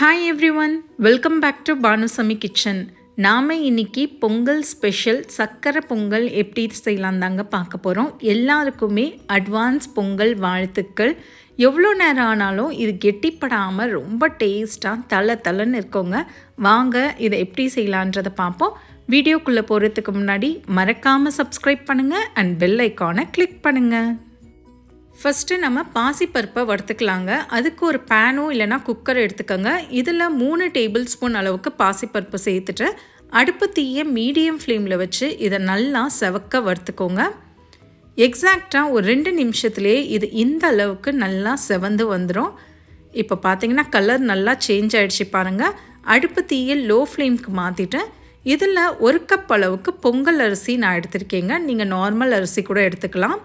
Hi everyone welcome back to Banusami kitchen நாம் இன்னைக்கு Pongal special சர்க்கரை பொங்கல் எப்படி செய்யலாம் தாங்க பார்க்க போகிறோம் எல்லாருக்குமே அட்வான்ஸ் பொங்கல் வாழ்த்துக்கள். எவ்வளோ நேரம் ஆனாலும் இது கெட்டிப்படாமல் ரொம்ப டேஸ்ட்டாக தலை தலைன்னு இருக்கோங்க. வாங்க இதை எப்படி செய்யலான்றதை பார்ப்போம். வீடியோக்குள்ளே போகிறதுக்கு முன்னாடி மறக்காமல் சப்ஸ்கிரைப் பண்ணுங்கள் அண்ட் பெல் ஐக்கானை கிளிக் பண்ணுங்கள் ஃபஸ்ட்டு நம்ம பாசிப்பருப்பை வறுத்துக்கலாங்க. அதுக்கு ஒரு பேனோ இல்லைனா குக்கர் எடுத்துக்கோங்க. இதில் மூணு டேபிள் ஸ்பூன் அளவுக்கு பாசிப்பருப்பு சேர்த்துட்டு அடுப்பு தீயை மீடியம் ஃப்ளேமில் வச்சு இதை நல்லா செவக்க வறுத்துக்கோங்க. எக்ஸாக்டாக ஒரு ரெண்டு நிமிஷத்துலேயே இது இந்த அளவுக்கு நல்லா செவந்து வந்துடும் இப்போ பார்த்தீங்கன்னா கலர் நல்லா சேஞ்ச் ஆகிடுச்சு பாருங்கள் அடுப்பு தீயை லோ ஃப்ளேம்க்கு மாற்றிட்டு இதில் ஒரு கப் அளவுக்கு பொங்கல் அரிசி நான் எடுத்திருக்கேங்க. நீங்கள் நார்மல் அரிசி கூட எடுத்துக்கலாம்.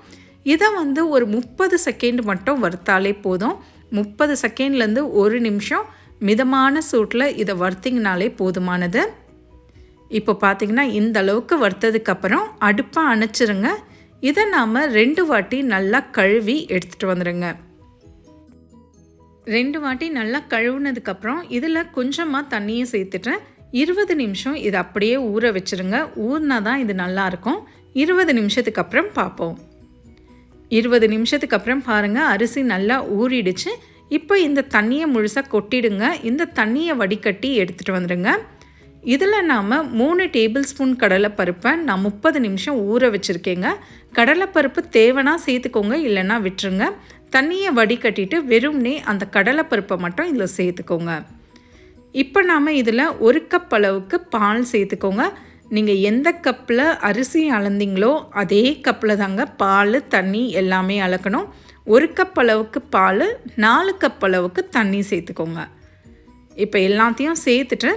இதை வந்து ஒரு முப்பது செகண்ட் மட்டும் வறுத்தாலே போதும். முப்பது செகண்ட்லேருந்து ஒரு நிமிஷம் மிதமான சூட்டில் இதை வறுத்திங்கனாலே போதுமானது. இப்போ பார்த்தீங்கன்னா இந்த அளவுக்கு வறுத்ததுக்கப்புறம் அடுப்பை அணைச்சிருங்க. இதை நாம் ரெண்டு வாட்டி நல்லா கழுவி எடுத்துகிட்டு வந்துடுங்க ரெண்டு வாட்டி நல்லா கழுவுனதுக்கப்புறம் இதில் கொஞ்சமாக தண்ணியை சேர்த்துட்டேன். இருபது நிமிஷம் இதை அப்படியே ஊற வச்சுருங்க. ஊறினா தான் இது நல்லாயிருக்கும் இருபது நிமிஷத்துக்கு அப்புறம் பார்ப்போம். இருபது நிமிஷத்துக்கு அப்புறம் பாருங்கள் அரிசி நல்லா ஊறிடுச்சு. இப்போ இந்த தண்ணியை முழுசாக கொட்டிடுங்க. இந்த தண்ணியை வடிகட்டி எடுத்துகிட்டு வந்துடுங்க. இதில் நாம் மூணு டேபிள் ஸ்பூன் கடலைப்பருப்பை நான் முப்பது நிமிஷம் ஊற வச்சுருக்கேங்க. கடலைப்பருப்பு தேவைன்னா சேர்த்துக்கோங்க இல்லைன்னா விட்டுருங்க. தண்ணியை வடிகட்டிட்டு வெறும்னே அந்த கடலைப்பருப்பை மட்டும் இதில் சேர்த்துக்கோங்க. இப்போ நாம் இதில் ஒரு கப் அளவுக்கு பால் சேர்த்துக்கோங்க. நீங்கள் எந்த கப்பில் அரிசி அளந்தீங்களோ அதே கப்பில் தாங்க பால் தண்ணி எல்லாமே அளக்கணும். ஒரு கப் அளவுக்கு பால் நாலு கப் அளவுக்கு தண்ணி சேர்த்துக்கோங்க. இப்போ எல்லாத்தையும் சேர்த்துட்டு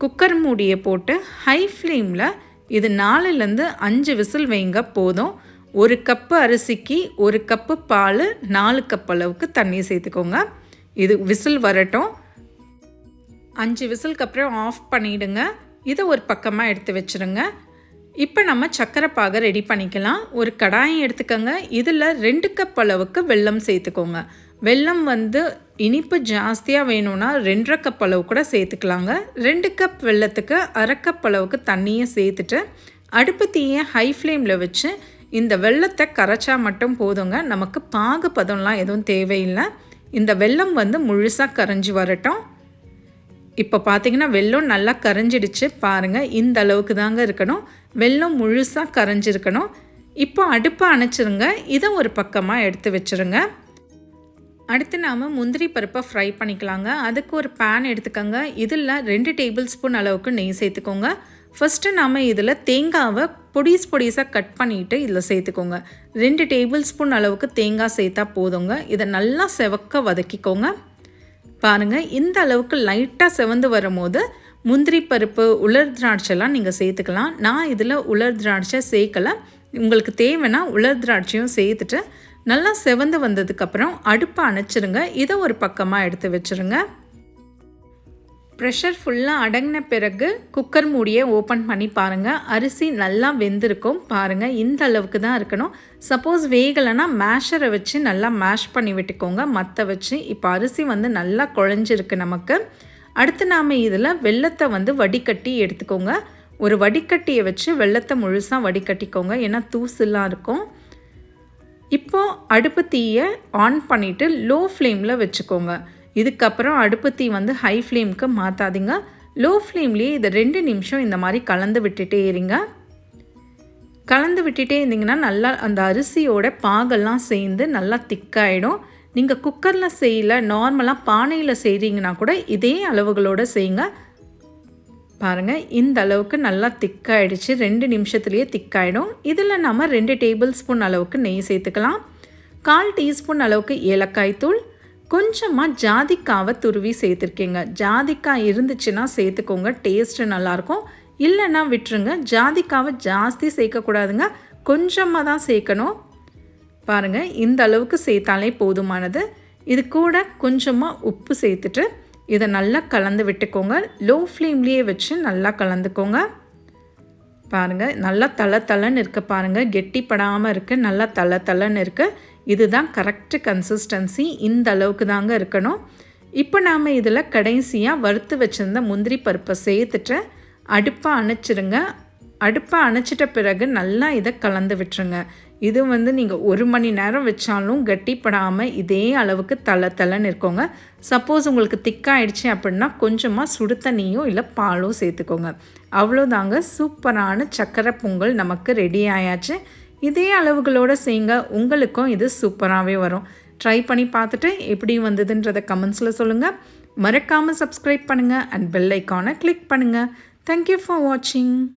குக்கர் மூடியை போட்டு ஹை ஃப்ளேமில் இது நாலுலேருந்து அஞ்சு விசில் வைங்க போதும். ஒரு கப்பு அரிசிக்கு ஒரு கப்பு பால் நாலு கப் அளவுக்கு தண்ணி சேர்த்துக்கோங்க. இது விசில் வரட்டும். அஞ்சு விசிலுக்கு அப்புறம் ஆஃப் பண்ணிவிடுங்க இதை ஒரு பக்கமாக எடுத்து வச்சுருங்க. இப்போ நம்ம சர்க்கரை பாகை ரெடி பண்ணிக்கலாம். ஒரு கடாயம் எடுத்துக்கோங்க. இதில் ரெண்டு கப் அளவுக்கு வெல்லம் சேர்த்துக்கோங்க. வெல்லம் வந்து இனிப்பு ஜாஸ்தியாக வேணும்னா ரெண்டரை கப் அளவு கூட சேர்த்துக்கலாங்க. ரெண்டு கப் வெள்ளத்துக்கு அரை கப் அளவுக்கு தண்ணியை சேர்த்துட்டு அடுப்பு தீயை ஹை ஃப்ளேமில் வச்சு இந்த வெள்ளத்தை கரைச்சா மட்டும் போதுங்க. நமக்கு பாகு பதம்லாம் எதுவும் தேவையில்லை. இந்த வெல்லம் வந்து முழுசாக கரைஞ்சி வரட்டும். இப்போ பார்த்தீங்கன்னா வெள்ளம் நல்லா கரைஞ்சிடுச்சு. பாருங்கள் இந்த அளவுக்கு தாங்க இருக்கணும். வெள்ளம் முழுசாக கரைஞ்சிருக்கணும். இப்போ அடுப்பை அணைச்சிருங்க. இதை ஒரு பக்கமாக எடுத்து வச்சுருங்க. அடுத்து நாம் முந்திரி பருப்பை ஃப்ரை பண்ணிக்கலாங்க. அதுக்கு ஒரு பேன் எடுத்துக்கோங்க. இதில் ரெண்டு டேபிள் ஸ்பூன் அளவுக்கு நெய் சேர்த்துக்கோங்க. ஃபஸ்ட்டு நாம் இதில் தேங்காவை பொடிஸ் பொடிஸாக கட் பண்ணிவிட்டு இதில் சேர்த்துக்கோங்க. ரெண்டு டேபிள் ஸ்பூன் அளவுக்கு தேங்காய் சேர்த்தா போதுங்க. இதை நல்லா செவக்க வதக்கிக்கோங்க. பாருங்கள் இந்த அளவுக்கு லைட்டாக செவந்து வரும்போது முந்திரி பருப்பு உலர் திராட்சைலாம் நீங்கள் சேர்த்துக்கலாம். நான் இதில் உலர் திராட்சை சேர்க்கலை. உங்களுக்கு தேவைன்னா உலர் திராட்சையும் சேர்த்துட்டு நல்லா செவந்து வந்ததுக்கப்புறம் அடுப்பை அணைச்சிருங்க. இதை ஒரு பக்கமாக எடுத்து வச்சுருங்க. ப்ரெஷர் ஃபுல்லாக அடங்கின பிறகு குக்கர் மூடியை ஓப்பன் பண்ணி பாருங்கள் அரிசி நல்லா வெந்திருக்கும். பாருங்கள் இந்த அளவுக்கு தான் இருக்கணும். சப்போஸ் வேகலைன்னா மேஷரை வச்சு நல்லா மேஷ் பண்ணி விட்டுக்கோங்க. மற்ற வச்சு இப்போ அரிசி வந்து நல்லா குழஞ்சிருக்கு நமக்கு. அடுத்து நாம் இதில் வெள்ளத்தை வந்து வடிகட்டி எடுத்துக்கோங்க. ஒரு வடிகட்டியை வச்சு வெள்ளத்தை முழுசாக வடிகட்டிக்கோங்க. ஏன்னா தூசுலாம் இருக்கும். இப்போது அடுப்பு தீயை ஆன் பண்ணிவிட்டு லோ ஃப்ளேமில் வச்சுக்கோங்க. இதுக்கப்புறம் அடுப்பு தீ வந்து ஹை ஃப்ளேமுக்கு மாற்றாதீங்க லோ ஃப்ளேம்லேயே இதை ரெண்டு நிமிஷம் இந்த மாதிரி கலந்து விட்டுட்டே இருங்க. கலந்து விட்டுட்டே இருந்தீங்கன்னா நல்லா அந்த அரிசியோட பாகெல்லாம் சேர்ந்து நல்லா திக்காயிடும். நீங்கள் குக்கரில் செய்யல நார்மலாக பானையில் செய்கிறீங்கன்னா கூட இதே அளவுகளோடு செய்யுங்க. பாருங்கள் இந்த அளவுக்கு நல்லா திக்காயிடுச்சு. ரெண்டு நிமிஷத்துலேயே திக்காயிடும். இதில் நம்ம ரெண்டு டேபிள் ஸ்பூன் அளவுக்கு நெய் சேர்த்துக்கலாம். கால் டீஸ்பூன் அளவுக்கு ஏலக்காய் தூள். கொஞ்சமாக ஜாதிக்காவை துருவி சேர்த்துருக்கீங்க. ஜாதிக்காய் இருந்துச்சுன்னா சேர்த்துக்கோங்க. டேஸ்ட்டு நல்லாயிருக்கும் இல்லைன்னா விட்டுருங்க. ஜாதிக்காவை ஜாஸ்தி சேர்க்கக்கூடாதுங்க. கொஞ்சமாக தான் சேர்க்கணும். பாருங்கள் இந்த அளவுக்கு சேர்த்தாலே போதுமானது. இது கூட கொஞ்சமாக உப்பு சேர்த்துட்டு இதை நல்லா கலந்து விட்டுக்கோங்க. லோ ஃப்ளேம்லேயே வச்சு நல்லா கலந்துக்கோங்க. பாருங்கள் நல்லா தலை தலைன்னு இருக்க பாருங்கள் கெட்டிப்படாமல் இருக்குது நல்லா தலை தலைன்னு இருக்குது இதுதான் கரெக்டு கன்சிஸ்டன்சி இந்த அளவுக்கு தாங்க இருக்கணும். இப்போ நாம் இதில் கடைசியாக வறுத்து வச்சுருந்த முந்திரி பருப்பை சேர்த்துட்டு அடுப்பை அணைச்சிருங்க. அடுப்பை அணைச்சிட்ட பிறகு நல்லா இதை கலந்து விட்டுருங்க. இது வந்து நீங்கள் ஒரு மணி நேரம் வச்சாலும் கட்டிப்படாமல் இதே அளவுக்கு தலை தலைன்னு இருக்கோங்க சப்போஸ் உங்களுக்கு திக்காயிடுச்சு அப்படின்னா கொஞ்சமாக சுடு தண்ணியோ இல்லை பாலோ சேர்த்துக்கோங்க. அவ்வளோதாங்க சூப்பரான சக்கரை பொங்கல் நமக்கு ரெடி ஆயாச்சு. இதே அளவுகளோடு செய்யுங்க உங்களுக்கும் இது சூப்பராகவே வரும். ட்ரை பண்ணி பார்த்துட்டு எப்படி வந்ததுன்றதை கமெண்ட்ஸில் சொல்லுங்கள் மறக்காமல் சப்ஸ்கிரைப் பண்ணுங்கள் அண்ட் பெல் ஐக்கானை கிளிக் பண்ணுங்கள் தேங்க்யூ ஃபார் வாட்சிங்